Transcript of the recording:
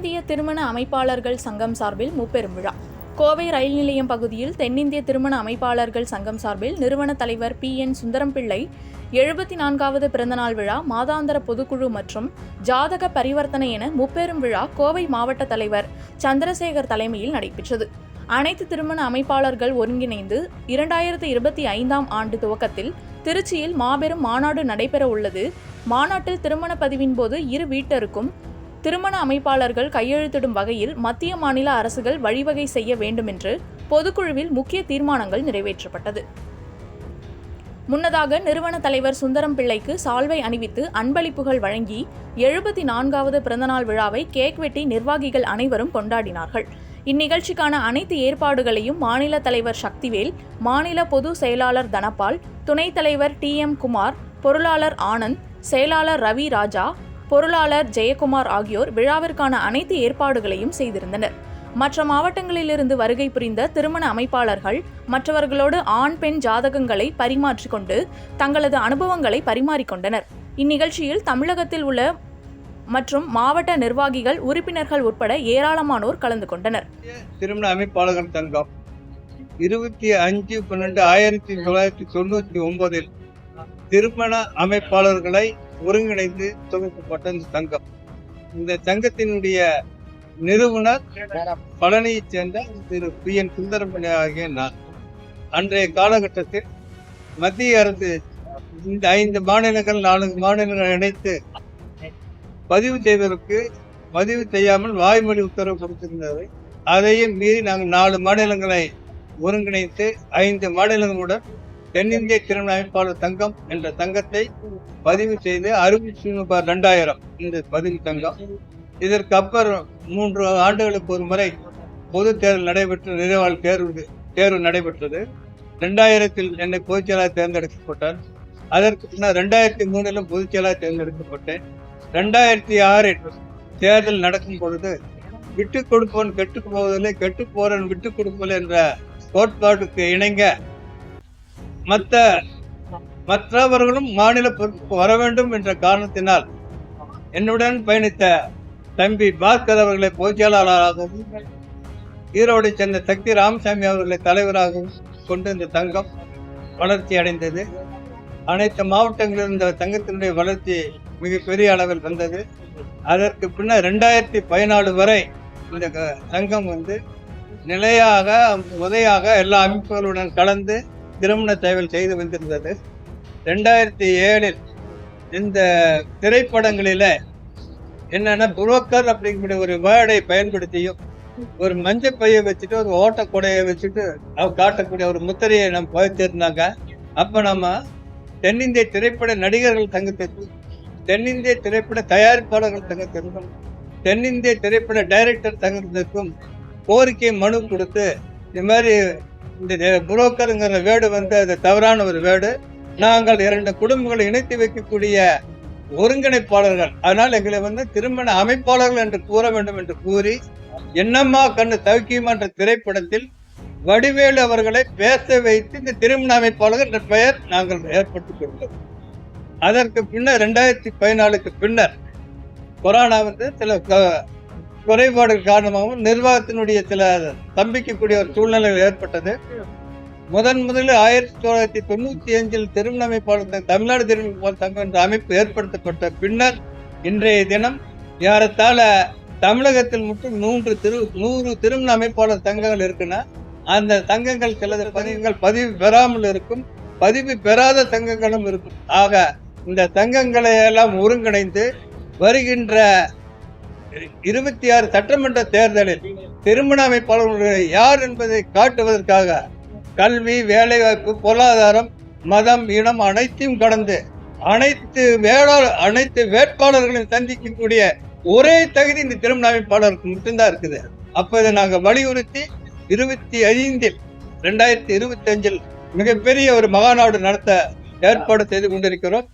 தென்னிந்திய திருமண அமைப்பாளர்கள் சங்கம் சார்பில் முப்பெரும் விழா. கோவை ரயில் நிலையம் பகுதியில் தென்னிந்திய திருமண அமைப்பாளர்கள் சங்கம் சார்பில் நிறுவன தலைவர் பி. என். சுந்தரம் பிள்ளை எழுபத்தி நான்காவது பிறந்தநாள் விழா மாதாந்திர பொதுக்குழு மற்றும் ஜாதக பரிவர்த்தனை என முப்பெரும் விழா கோவை மாவட்ட தலைவர் சந்திரசேகர் தலைமையில் நடைபெற்றது. அனைத்து திருமண அமைப்பாளர்கள் ஒருங்கிணைந்து இரண்டாயிரத்து இருபத்தி ஐந்தாம் ஆண்டு துவக்கத்தில் திருச்சியில் மாபெரும் மாநாடு நடைபெற உள்ளது மாநாட்டில் திருமண பதிவின் போது இரு வீட்டருக்கும் திருமண அமைப்பாளர்கள் கையெழுத்திடும் வகையில் மத்திய மாநில அரசுகள் வழிவகை செய்ய வேண்டும் என்று பொதுக்குழுவில் முக்கிய தீர்மானங்கள் நிறைவேற்றப்பட்டது. முன்னதாக நிறுவன தலைவர் சுந்தரம் பிள்ளைக்கு சால்வை அணிவித்து அன்பளிப்புகள் வழங்கி எழுபத்தி நான்காவது பிறந்தநாள் விழாவை கேக் வெட்டி நிர்வாகிகள் அனைவரும் கொண்டாடினார்கள். இந்நிகழ்ச்சிக்கான அனைத்து ஏற்பாடுகளையும் மாநில தலைவர் சக்திவேல் மாநில பொது செயலாளர் தனபால் துணைத் தலைவர் டி எம் குமார் பொருளாளர் ஆனந்த் செயலாளர் ரவி ராஜா பொருளாளர் ஜெயக்குமார் ஆகியோர் விழாவிற்கான அனைத்து ஏற்பாடுகளையும் செய்திருந்தனர். மற்ற மாவட்டங்களிலிருந்து வருகை புரிந்த திருமண அமைப்பாளர்கள் மற்றவர்களோடு ஆண் பெண் ஜாதகங்களை பரிமாற்றிக்கொண்டு தங்களது அனுபவங்களை பரிமாறிக்கொண்டனர் இந்நிகழ்ச்சியில் தமிழகத்தில் உள்ள மற்றும் மாவட்ட நிர்வாகிகள் உறுப்பினர்கள் உட்பட ஏராளமானோர் கலந்து கொண்டனர். திருமண அமைப்பாளர்கள் சங்கம் இருபத்தி அஞ்சு பன்னெண்டு ஆயிரத்தி தொள்ளாயிரத்தி தொண்ணூத்தி ஒன்பதில் திருமண அமைப்பாளர்களை ஒருங்கிணைந்து துவக்கப்பட்ட இந்த சங்கம் இந்த சங்கத்தினுடைய நிறுவனர் பழனியைச் சேர்ந்த திரு பி என் சுந்தரமணி ஆகிய நான். அன்றைய காலகட்டத்தில் மத்திய அரசு இந்த ஐந்து மாநிலங்கள் நான்கு மாநிலங்கள் இணைத்து பதிவு செய்வதற்கு பதிவு செய்யாமல் வாய்மொழி உத்தரவு கொடுத்திருந்தது. அதையும் மீறி நாங்கள் நாலு மாநிலங்களை ஒருங்கிணைத்து ஐந்து மாநிலங்களுடன் தென்னிந்திய திறன் அமைப்பாளர் தங்கம் என்ற தங்கத்தை பதிவு செய்து அறுபத்தி ரெண்டாயிரம் இந்த பதிவு தங்கம். இதற்கு அப்புறம் மூன்று ஆண்டுகளுக்கு ஒரு முறை பொது தேர்தல் நடைபெற்ற நிறைவால் தேர்வு தேர்வு நடைபெற்றது. ரெண்டாயிரத்தில் என்னை பொதுச்செயலாளர் தேர்ந்தெடுக்கப்பட்டார். அதற்கு பின்னர் ரெண்டாயிரத்தி மூணிலும் பொதுச்செயலாளர் தேர்ந்தெடுக்கப்பட்டேன். ரெண்டாயிரத்தி ஆறில் தேர்தல் நடக்கும் பொழுது விட்டு கொடுப்பவன் கெட்டு போவதில்லை கெட்டு போறவன் விட்டு கொடுப்பதில்லை என்ற கோட்பாட்டுக்கு இணங்க மற்ற மற்றவர்களும் மாநில பொறுப்பு வர வேண்டும் என்ற காரணத்தினால் என்னுடன் பயணித்த தம்பி பாஸ்கர் அவர்களை பொதுச்செயலாளராகவும் ஈரோடை சேர்ந்த சக்தி ராமசாமி அவர்களை தலைவராகவும் கொண்டு இந்த தங்கம் வளர்ச்சி அடைந்தது. அனைத்து மாவட்டங்களிலும் இந்த தங்கத்தினுடைய வளர்ச்சி மிகப்பெரிய அளவில் வந்தது. அதற்கு பின்னர் ரெண்டாயிரத்தி பதினாலு வரை இந்த க- வந்து நிலையாக உதையாக எல்லா அமைப்புகளுடன் கலந்து திருமண சேவல் செய்து வந்திருந்தது. ரெண்டாயிரத்தி ஏழில் இந்த திரைப்படங்களில் என்னென்னா புரோக்கர் அப்படிங்கிற ஒரு வேர்டை பயன்படுத்தியும் ஒரு மஞ்சள் பையை வச்சுட்டு ஒரு ஓட்டக்கூடையை வச்சுட்டு அவ காட்டக்கூடிய ஒரு முத்திரையை நம்ம பதித்திருந்தாங்க. அப்போ நம்ம தென்னிந்திய திரைப்பட நடிகர்கள் சங்கத்திற்கும் தென்னிந்திய திரைப்பட தயாரிப்பாளர்கள் சங்கத்திற்கும் தென்னிந்திய திரைப்பட டைரக்டர் சங்கத்திற்கும் கோரிக்கை மனு கொடுத்து இந்த மாதிரி இந்த புரோக்கருங்கிற வேர்டு வந்து அது தவறான ஒரு வேர்டு நாங்கள் இரண்டு குடும்பங்களை இணைத்து வைக்கக்கூடிய ஒருங்கிணைப்பாளர்கள். அதனால் எங்களை வந்து திருமண அமைப்பாளர்கள் என்று கூற வேண்டும் என்று கூறி என்னம்மா கண்ணு தவிக்கியமா என்ற திரைப்படத்தில் வடிவேலு அவர்களை பேச வைத்து இந்த திருமண அமைப்பாளர்கள் என்ற பெயர் நாங்கள் ஏற்பட்டுக் கொண்டோம். அதற்கு பின்னர் ரெண்டாயிரத்தி பதினாலுக்கு பின்னர் கொரோனா வந்து சில குறைபாடு குறைபாடுகள் காரணமாகவும் நிர்வாகத்தினுடைய சில தம்பிக்கக்கூடிய ஒரு சூழ்நிலைகள் ஏற்பட்டது. முதன் முதலில் ஆயிரத்தி தொள்ளாயிரத்தி தொண்ணூற்றி அஞ்சில் திருமண அமைப்பாளர் தமிழ்நாடு திருமண சங்கம் என்ற அமைப்பு ஏற்படுத்தப்பட்ட பின்னர் இன்றைய தினம் ஏறத்தாழ தமிழகத்தில் மட்டும் மூன்று திரு நூறு திருமண அமைப்பாளர் சங்கங்கள் இருக்குன்னா அந்த சங்கங்கள் சில பதிவுகள் பதிவு பெறாமல் இருக்கும் பதிவு பெறாத சங்கங்களும் இருக்கும். ஆக இந்த சங்கங்களை எல்லாம் ஒருங்கிணைந்து வருகின்ற இருபத்தி ஆறு சட்டமன்ற தேர்தலில் திருமண அமைப்பாளர்கள் யார் என்பதை காட்டுவதற்காக கல்வி வேலைவாய்ப்பு பொருளாதாரம் மதம் இனம் அனைத்தையும் கடந்து அனைத்து வேளாளர் அனைத்து வேட்பாளர்களையும் சந்திக்கக்கூடிய ஒரே தகுதி இந்த திருமண அமைப்பாளருக்கு மட்டும்தான் இருக்குது. அப்போ இதை நாங்கள் வலியுறுத்தி இருபத்தி ஐந்தில் ரெண்டாயிரத்தி இருபத்தி அஞ்சில் மிகப்பெரிய ஒரு மகாநாடு நடத்த ஏற்பாடு செய்து கொண்டிருக்கிறோம்.